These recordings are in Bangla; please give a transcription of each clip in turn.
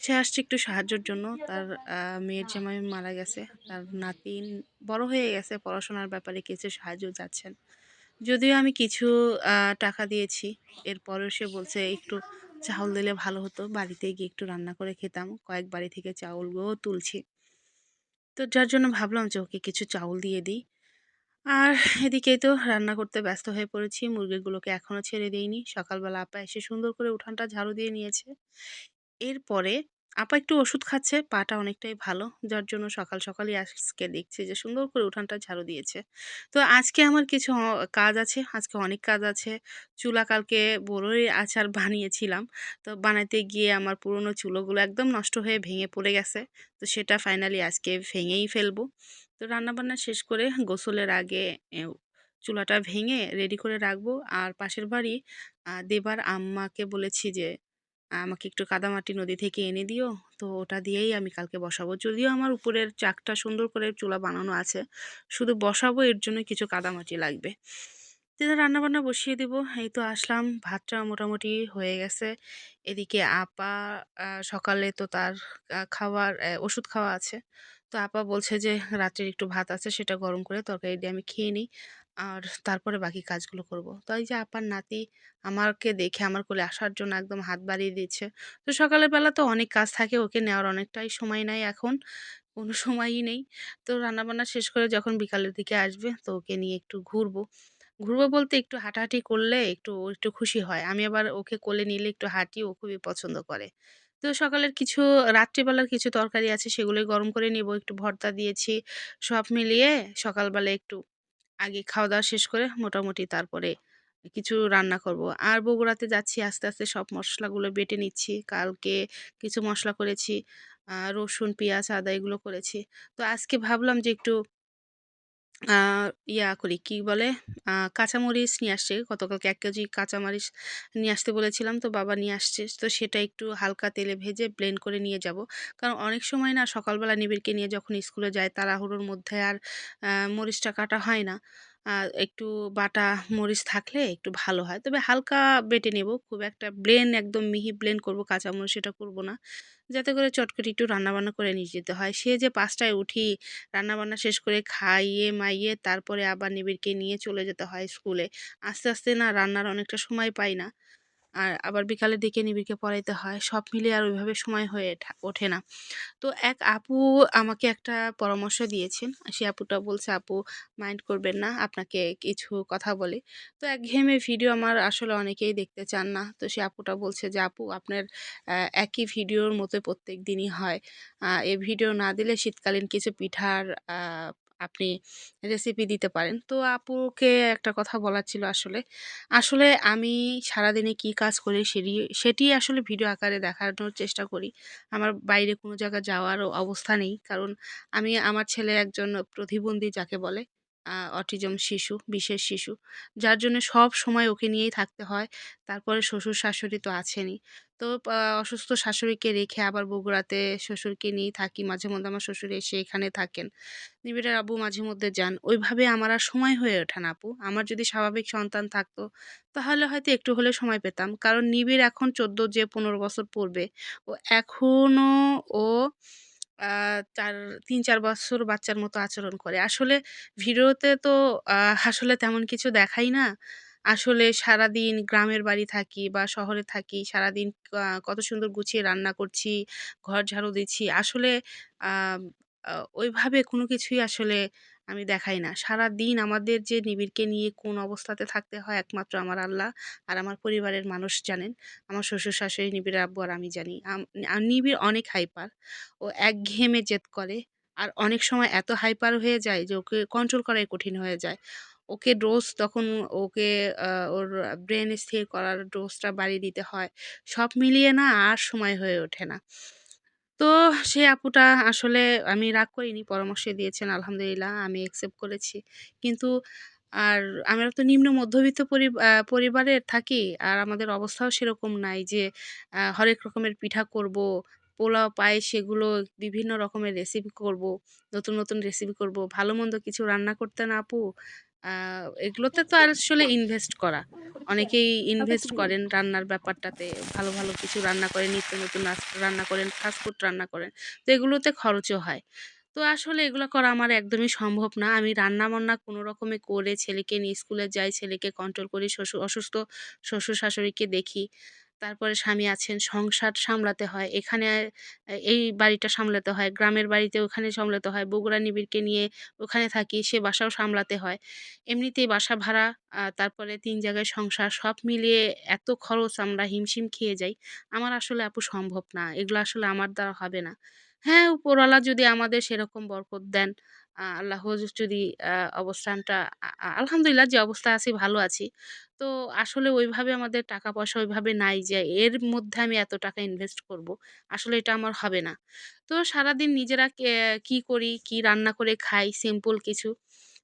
সে আসছে একটু সাহায্যের জন্য। তার মেয়ের জামাই মারা গেছে। তার নাতিন বড় হয়ে গেছে। পড়াশোনার ব্যাপারে কিছু সাহায্য যাচ্ছেন যদিও আমি কিছু টাকা দিয়েছি। এরপরেও সে বলছে একটু চাউল দিলে ভালো হতো। বাড়িতে গিয়ে একটু রান্না করে খেতাম। কয়েক বাড়ি থেকে চাউলগুলোও তুলছি। তো যার জন্য ভাবলাম যে ওকে কিছু চাউল দিয়ে দিই। আর এদিকেই তো রান্না করতে ব্যস্ত হয়ে পড়েছি। মুরগিগুলোকে এখনও ছেড়ে দিইনি। সকালবেলা আপা এসে সুন্দর করে উঠানটা ঝাড়ু দিয়ে নিয়েছে। এরপরে আপা একটু ওষুধ খাচ্ছে, পাটা অনেকটাই ভালো। যার জন্য সকাল সকালই আজকে দেখছি যে সুন্দর করে উঠানটা ঝাড়ু দিয়েছে। তো আজকে আমার কিছু কাজ আছে, আজকে অনেক কাজ আছে। চুলা কালকে বড়ই আচার বানিয়েছিলাম। তো বানাতে গিয়ে আমার পুরনো চুলোগুলো একদম নষ্ট হয়ে ভেঙে পড়ে গেছে। তো সেটা ফাইনালি আজকে ভেঙেই ফেলব। তো রান্নাবান্না শেষ করে গোসলের আগে চুলাটা ভেঙে রেডি করে রাখব। আর পাশের বাড়ি দেবার আম্মাকে বলেছি যে আমাকে একটু কাদামাটি নদী থেকে এনে দিও। তো ওটা দিয়েই আমি কালকে বসাবো। যদিও আমার উপরের চাকটা সুন্দর করে চুলা বানানো আছে, শুধু বসাবো, এর জন্য কিছু কাদামাটি লাগবে। রান্না রান্নাবান্না বসিয়ে দেব। এই তো আসলাম, ভাতটা মোটামুটি হয়ে গেছে। এদিকে আপা সকালে তো তার খাওয়ার ওষুধ খাওয়া আছে। তো আপা বলছে যে রাত্রের একটু ভাত আছে, সেটা গরম করে তরকারি দিয়ে আমি খেয়ে নিই। আর তারপরে বাকি কাজগুলো করব। তো এই যে আপার নাতি আমাকে দেখে আমার কোলে আসার জন্য একদম হাত বাড়িয়ে দিচ্ছে তো সকালের বেলা তো অনেক কাজ থাকে, ওকে নেওয়ার অনেকটাই সময় নাই এখন, কোনো সময়ই নেই। তো রান্নাবান্না শেষ করে যখন বিকালের দিকে আসবে তো ওকে নিয়ে একটু ঘুরবো। ঘুরবো বলতে একটু হাঁটাহাঁটি করলে একটু ও একটু খুশি হয়। আমি আবার ওকে কোলে নিলে একটু হাঁটি, ও খুবই পছন্দ করে। তো সকালের কিছু, রাত্রিবেলার কিছু তরকারি আছে সেগুলোই গরম করে নেব। একটু ভর্তা দিয়েছি, সব মিলিয়ে সকালবেলা একটু আগে খাওয়া দাওয়া শেষ করে মোটামুটি তারপরে কিছু রান্না করব। আর বগুড়াতে যাচ্ছি আস্তে আস্তে সব মশলাগুলো বেটে নিচ্ছি। কালকে কিছু মশলা করেছি রসুন, পেঁয়াজ, আদা এগুলো করেছি। তো আজকে ভাবলাম যে একটু ইয়া করি, কি বলে? কাঁচামরিচ নিয়ে আসছে। গতকালকে এক কেজি কাঁচামরিচ নিয়ে আসতে বলেছিলাম, তো বাবা নিয়ে আসছে। তো সেটা একটু হালকা তেলে ভেজে ব্লেন্ড করে নিয়ে যাব। কারণ অনেক সময় না সকালবেলা নিবিড়কে নিয়ে যখন স্কুলে যায়, তাড়াহুড়োর মধ্যে আর মরিচটা কাটা হয় না। একটু বাটা মরিচ থাকলে একটু ভালো হয়। তবে হালকা বেটে নেব। খুব একটা ব্লেন একদম মিহি ব্লেন করব কাঁচামরিচ সেটা করব না। যাতে করে চটকটি একটু রান্নাবান্না করে নিয়ে যেতে হয়। সে যে পাঁচটায় উঠি, রান্নাবান্না শেষ করে খাইয়ে মাইয়ে তারপরে আবার নিবিড়কে নিয়ে চলে যেতে হয় স্কুলে। আস্তে আস্তে না রান্নার অনেকটা সময় পাই না। আর আবার বিকালের দিকে নিবিড়কে পড়াইতে হয়। সব মিলিয়ে আর ওইভাবে সময় হয়ে ওঠে না। তো এক আপু আমাকে একটা পরামর্শ দিয়েছেন। সে আপুটা বলছে, আপু মাইন্ড করবেন না, আপনাকে কিছু কথা বলে। তো এক ঘেমে ভিডিও আমার আসলে অনেকেই দেখতে চান না। তো সে আপুটা বলছে যে, আপু, আপনার একই ভিডিওর মতো প্রত্যেক দিনই হয়। এ ভিডিও না দিলে শীতকালীন কিছু পিঠার আপনি রেসিপি দিতে পারেন। তো আপুকে একটা কথা বলার ছিল আসলে। আসলে আমি সারাদিনে কি কাজ করি সেটি সেটি আসলে ভিডিও আকারে দেখানোর চেষ্টা করি। আমার বাইরে কোনো জায়গা যাওয়ার অবস্থা নেই। কারণ আমি আমার ছেলে একজন প্রতিবন্ধী যাকে বলে অটিজম শিশু, বিশেষ শিশু। যার জন্য সব সময় ওকে নিয়েই থাকতে হয়। তারপরে শ্বশুর শাশুড়ি তো আছেনই। তো অসুস্থ শাশুড়িকে রেখে আবার বগুড়াতে শ্বশুরকে নিয়েই থাকি। মাঝে মধ্যে আমার শ্বশুর এসে এখানে থাকেন। নিবিড়ের আব্বু মাঝে মধ্যে যান। ওইভাবে আমার আর সময় হয়ে ওঠে না আপু। আমার যদি স্বাভাবিক সন্তান থাকতো, তাহলে হয়তো একটু হলে সময় পেতাম। কারণ নিবিড় এখন চোদ্দ যে পনেরো বছর পড়বে, ও এখনও ও চার, তিন, চার বছর বাচ্চার মতো আচরণ করে। আসলে ভিডিওতে তো আসলে তেমন কিছু দেখাই না। আসলে সারাদিন গ্রামের বাড়ি থাকি বা শহরে থাকি, সারাদিন কত সুন্দর গুছিয়ে রান্না করছি, ঘর ঝাড়ু দিচ্ছি, আসলে ওইভাবে কোনো কিছুই আসলে আমি দেখাই না। সারাদিন আমাদের যে নিবিড়কে নিয়ে কোন অবস্থাতে থাকতে হয় একমাত্র আমার আল্লাহ আর আমার পরিবারের মানুষ জানেন। আমার শ্বশুর শাশুড়ি, নিবিড় আব্বু আর আমি জানি। নিবিড় অনেক হাইপার। ও একঘেয়েমে জেদ করে। আর অনেক সময় এত হাইপার হয়ে যায় যে ওকে কন্ট্রোল করাই কঠিন হয়ে যায়। ওকে ডোজ তখন ওকে ওর ব্রেন স্থির করার ডোজটা বাড়িয়ে দিতে হয় সব মিলিয়ে না আর সময় হয়ে ওঠে না তো সেই আপুটা আসলে আমি রাগ করিনি। পরামর্শ দিয়েছেন আলহামদুলিল্লাহ আমি অ্যাকসেপ্ট করেছি। কিন্তু আর আমরা তো নিম্ন মধ্যবিত্ত পরিবারের থাকি। আর আমাদের অবস্থাও সেরকম নাই যে হরেক রকমের পিঠা করব, পোলাও, পায়েস সেগুলো বিভিন্ন রকমের রেসিপি করব, নতুন, নতুন রেসিপি করব। ভালো-মন্দ কিছু রান্না করতে না আপু এগুলোতে তো আর আসলে ইনভেস্ট করা। অনেকেই ইনভেস্ট করেন রান্নার ব্যাপারটাতে। ভালো, ভালো কিছু রান্না করেন, নিত্য নতুন রান্না করেন, ফাস্ট ফুড রান্না করেন। তো এগুলোতে খরচও হয়। তো আসলে এগুলো করা আমার একদমই সম্ভব না। আমি রান্না-বান্না কোনো রকমে করে ছেলেকে নিয়ে স্কুলে যাই, ছেলেকে কন্ট্রোল করি, শ্বশুর অসুস্থ শ্বশুর-শাশুড়িকে দেখি। তারপরে স্বামী আছেন, সংসার সামলাতে হয়। এখানে এই বাড়িটা সামলাতে হয়, গ্রামের বাড়িতে ওখানে সামলাতে হয়। বগুড়া নিবিড়কে নিয়ে ওখানে থাকি, সে বাসাও সামলাতে হয়। এমনিতেই বাসা ভাড়া, তারপরে তিন জায়গায় সংসার সব মিলিয়ে এত খরচ আমরা হিমশিম খেয়ে যাই। আমার আসলে আপু সম্ভব না। এগুলো আসলে আমার দ্বারা হবে না। হ্যাঁ, উপরওয়ালা যদি আমাদের সেরকম বরকত দেন, আল্লাহ যদি অবস্থানটা আলহামদুলিল্লাহ যে অবস্থা আছি ভালো আছি। তো আসলে ওইভাবে আমাদের টাকা-পয়সা ওইভাবে নাই যে এর মধ্যে আমি এত টাকা ইনভেস্ট করব। আসলে এটা আমার হবে না। তো সারাদিন নিজেরা কে করি, কি রান্না করে খাই সিম্পল কিছু।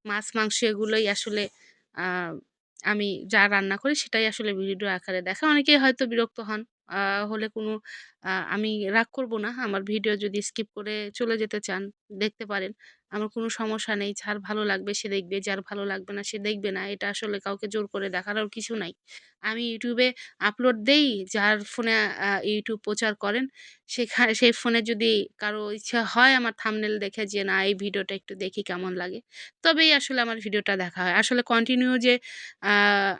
মাছ, মাংস এগুলোই আসলে আমি যা রান্না করি সেটাই আসলে ভিডিও আকারে দেখাই। অনেকেই হয়তো বিরক্ত হন। হলে কোনো আমি রাগ করব না। আমার ভিডিও যদি স্কিপ করে চলে যেতে চান, দেখতে পারেন। আমার কোনো সমস্যা নেই। যার ভালো লাগবে সে দেখবে, যার ভালো লাগবে না সে দেখবে না। এটা আসলে কাউকে জোর করে দেখারও কিছু নাই। আমি ইউটিউবে আপলোড দেই, যার ফোনে ইউটিউব প্রচার করেন, সেখানে সেই ফোনে যদি কারও ইচ্ছা হয় আমার থামনেল দেখে যে না এই ভিডিওটা একটু দেখি কেমন লাগে, তবেই আসলে আমার ভিডিওটা দেখা হয়। আসলে কন্টিনিউ যে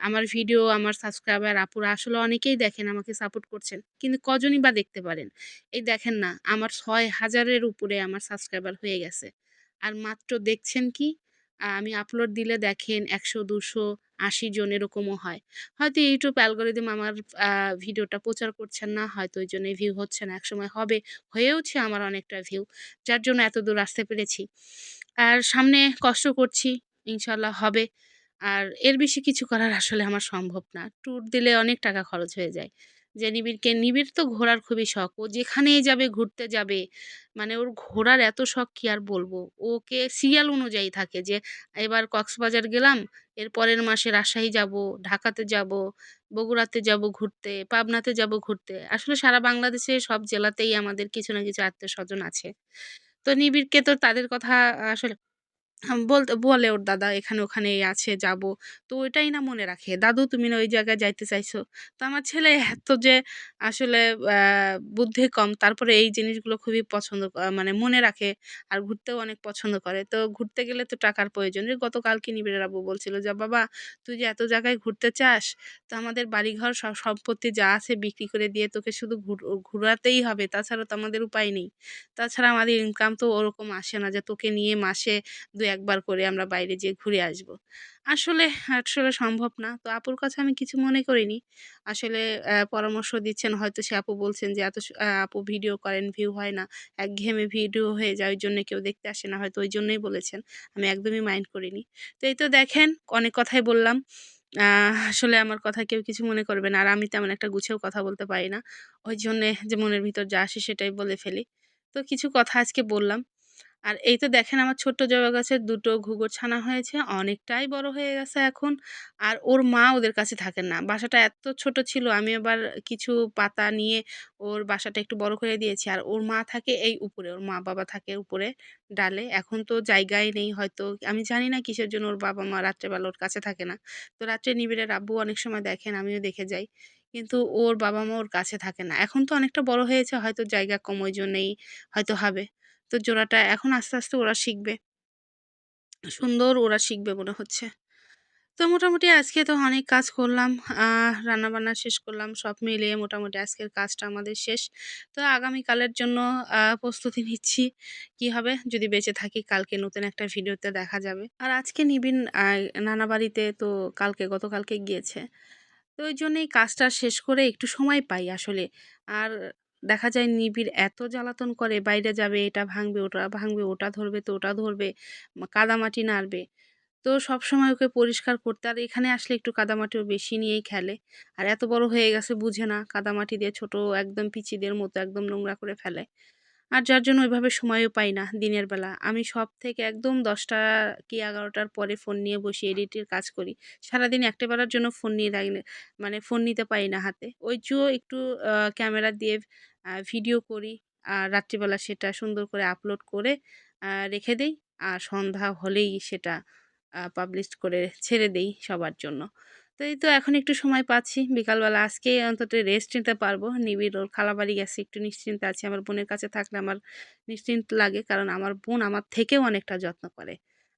আমার ভিডিও আমার সাবস্ক্রাইবার আপুরা আসলে অনেকেই দেখেন, আমাকে সাপোর্ট করছেন। কিন্তু কজনই বা দেখতে পারেন? এই দেখেন না আমার ছয় হাজারের উপরে আমার সাবস্ক্রাইবার হয়ে গেছে। আর মাত্র দেখছেন কি? আমি আপলোড দিলে দেখেন ১০০, ২০০, ৮০ জন এরকমও হয়। হয়তো ইউটিউব অ্যালগোরিদম আমার ভিডিওটা প্রচার করছেন না, হয়তো ওইজন্যই ভিউ হচ্ছে না। একসময় হবে, হয়েওছে আমার অনেকটা ভিউ। যার জন্য এত দূর আসতে পেরেছি। আর সামনে কষ্ট করছি, ইনশাল্লাহ হবে। আর এর বেশি কিছু করার আসলে আমার সম্ভব না। ট্যুর দিলে অনেক টাকা খরচ হয়ে যায়। যে নিবিড়কে নিবিড় তো ঘোরার খুবই শখ। ও যেখানেই যাবে ঘুরতে যাবে। মানে ওর ঘোরার এত শখ কি আর বলব। ওকে সিরিয়াল অনুযায়ী থাকে যে এবার কক্সবাজার গেলাম, এর পরের মাসে রাজশাহী যাব, ঢাকাতে যাব, বগুড়াতে যাব ঘুরতে, পাবনাতে যাব ঘুরতে। আসলে সারা বাংলাদেশে সব জেলাতেই আমাদের কিছু না কিছু আত্মীয়স্বজন আছে। তো নিবিড়কে তো তাদের কথা আসলে বলতে বলে ওর দাদা এখানে ওখানে আছে যাব। তো ওইটাই না মনে রাখে। দাদু তুমি না ওই জায়গায় যাইতে চাইছো। তো আমার ছেলে এত যে আসলে বুদ্ধি কম তারপরে এই জিনিসগুলো খুবই পছন্দ মানে মনে রাখে। আর ঘুরতেও অনেক পছন্দ করে। তো ঘুরতে গেলে তো টাকার প্রয়োজন। গতকালকে নিবিড়ের আব্বু বলছিল যে, "বাবা তুই যে এত জায়গায় ঘুরতে চাস, তো আমাদের বাড়িঘর সব সম্পত্তি যা আছে বিক্রি করে দিয়ে তোকে শুধু ঘুর ঘুরাতেই হবে। তাছাড়া তো আমাদের উপায় নেই। তাছাড়া আমাদের ইনকাম তো ওরকম আসে না যে তোকে নিয়ে মাসে ২-১ বার করে আমরা বাইরে যেয়ে ঘুরে আসব। আসলে, আসলে সম্ভব না। তো আপুর কথা আমি কিছু মনে করিনি। আসলে পরামর্শ দিচ্ছেন হয়তো সে আপু বলছেন যে এত আপু ভিডিও করেন, ভিউ হয় না। একঘেয়েমি ভিডিও হয়ে যায়। ওইজন্য কেউ দেখতে আসে না। হয়তো ওই জন্যই বলেছেন। আমি একদমই মাইন্ড করিনি। তো এই তো দেখেন অনেক কথাই বললাম। আসলে আমার কথা কেউ কিছু মনে করবে না। আর আমি তেমন একটা গুছেও কথা বলতে পারি না। ওই জন্যে যে মনের ভিতর যা আসে সেটাই বলে ফেলি। তো কিছু কথা আজকে বললাম। আর এই তো দেখেন আমার ছোট্ট জবা গাছের ২ টো ঘুঘুর ছানা হয়েছে। অনেকটাই বড় হয়ে গেছে এখন। আর ওর মা ওদের কাছে থাকেন না। বাসাটা এত ছোট ছিল আমি আবার কিছু পাতা নিয়ে ওর বাসাটা একটু বড় করে দিয়েছি। আর ওর মা থাকে এই উপরে। ওর মা-বাবা থাকে উপরে ডালে। এখন তো জায়গাই নেই হয়তো আমি জানি না কিসের জন্য ওর বাবা-মা রাত্রেবেলা ওর কাছে থাকে না। তো রাত্রে নিবিড়ের আব্বু অনেক সময় দেখেন, আমিও দেখে যাই। কিন্তু ওর বাবা-মা ওর কাছে থাকে না। এখন তো অনেকটা বড় হয়েছে হয়তো জায়গা কম ওইজন্যেই হয়তো হবে। তো জোড়াটা এখন আস্তে, আস্তে ওরা শিখবে। সুন্দর ওরা শিখবে মনে হচ্ছে। তো মোটামুটি আজকে তো অনেক কাজ করলাম। রান্নাবান্না শেষ করলাম। সব মিলিয়ে মোটামুটি আজকের কাজটা আমাদের শেষ। তো আগামীকালের জন্য প্রস্তুতি নিচ্ছি। কি হবে? যদি বেঁচে থাকি কালকে নতুন একটা ভিডিওতে দেখা যাবে। আর আজকে নিবিন নানা বাড়িতে তো কালকে গতকালকে গিয়েছে। তো ওইজন্যেই কাজটা শেষ করে একটু সময় পাই আসলে। আর দেখা যায় নিবিড় এত জ্বালাতন করে বাইরে যাবে, এটা ভাঙবে, ওটা ভাঙবে, ওটা ধরবে তো ওটা ধরবে, কাদামাটি নাড়বে। তো সবসময় ওকে পরিষ্কার করতে আর এখানে আসলে একটু কাদামাটিও বেশি নিয়েই খেলে। আর এত বড় হয়ে গেছে বুঝে না কাদামাটি দিয়ে ছোট একদম পিচিদের মতো একদম নোংরা করে ফেলে। আর যার জন্য ওইভাবে সময়ও পাই না দিনের বেলা। আমি সব থেকে একদম দশটা কি এগারোটার পরে ফোন নিয়ে বসি এডিটের কাজ করি। সারাদিন একটা বেলার জন্য ফোন নিয়ে থাকি মানে ফোন নিতে পারি না হাতে। ওই জুও একটু ক্যামেরা দিয়ে ভিডিও করি আর রাত্রিবেলা সেটা সুন্দর করে আপলোড করে রেখে দেই আর সন্ধ্যা হলেই সেটা পাবলিশ করে ছেড়ে দেই সবার জন্য। তো এই তো এখন একটু সময় পাচ্ছি। বিকালবেলা আজকে অন্তত রেস্ট নিতে পারব। নিবিড় ওর খালাবাড়ি গেছে, একটু নিশ্চিন্তে আছি। আমার বোনের কাছে থাকলে আমার নিশ্চিন্ত লাগে, কারণ আমার বোন আমার থেকেও অনেকটা যত্ন করে।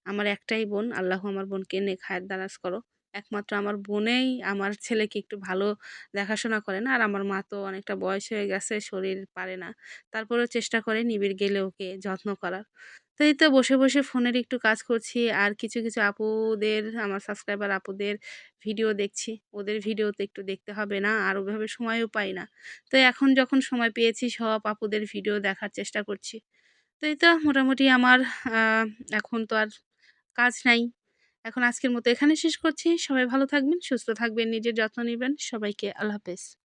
আমার একটাই বোন, আল্লাহ আমার বোনকে নে খায়ের দারাজ করো। একমাত্র আমার বোনেই আমার ছেলেকে একটু ভালো দেখাশোনা করে না, আর আমার মা তো অনেকটা বয়স হয়ে গেছে, শরীর পারে না। তারপরেও চেষ্টা করে নিবিড় গেলে ওকে যত্ন করার। তো এই তো বসে বসে ফোনের একটু কাজ করছি। আর কিছু কিছু আপুদের, আমার সাবস্ক্রাইবার আপুদের ভিডিও দেখছি। ওদের ভিডিও তো একটু দেখতে হবে না, আর ওইভাবে সময়ও পাই না। তো এখন যখন সময় পেয়েছি, সব আপুদের ভিডিও দেখার চেষ্টা করছি। তো এই তো মোটামুটি আমার এখন তো আর কাজ নাই। এখন আজকের মতো এখানে শেষ করছি। সবাই ভালো থাকবেন, সুস্থ থাকবেন, নিজের যত্ন নেবেন। সবাইকে আল্লাহ হাফেজ।